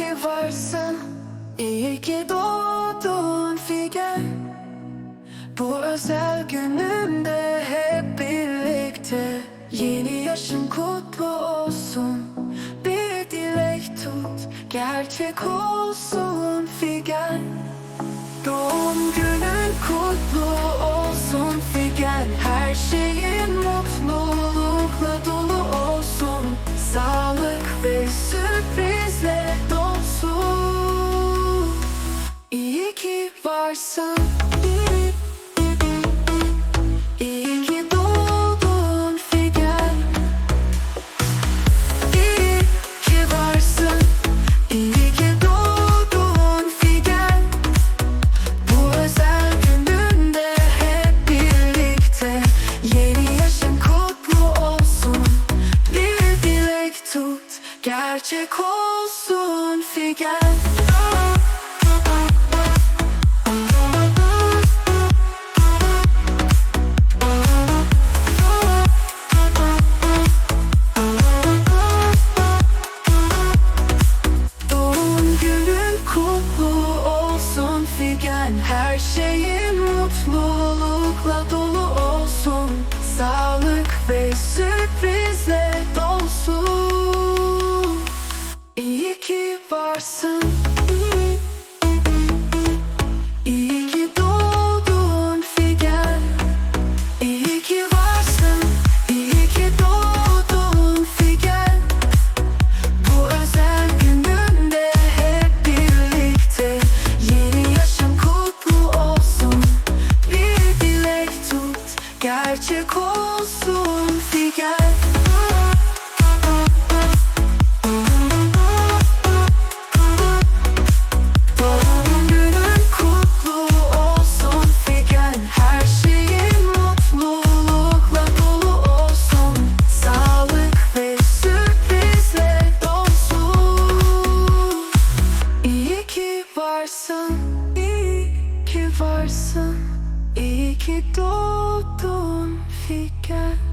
ki varsın. İyi ki doğdun Figen. Bu özel gününde hep birlikte. Yeni yaşın kutlu olsun. Bir dilek tut Gerçek olsun Figen. Doğum günün kutlu olsun Figen. Her şeyin mutlulukla dolu Gerçek olsun Figen. Doğum günün kutlu olsun Figen. Her şeyin mutlulukla dolu dolsun. İyi ki varsın, iyi ki varsın İyi ki doğdun Figen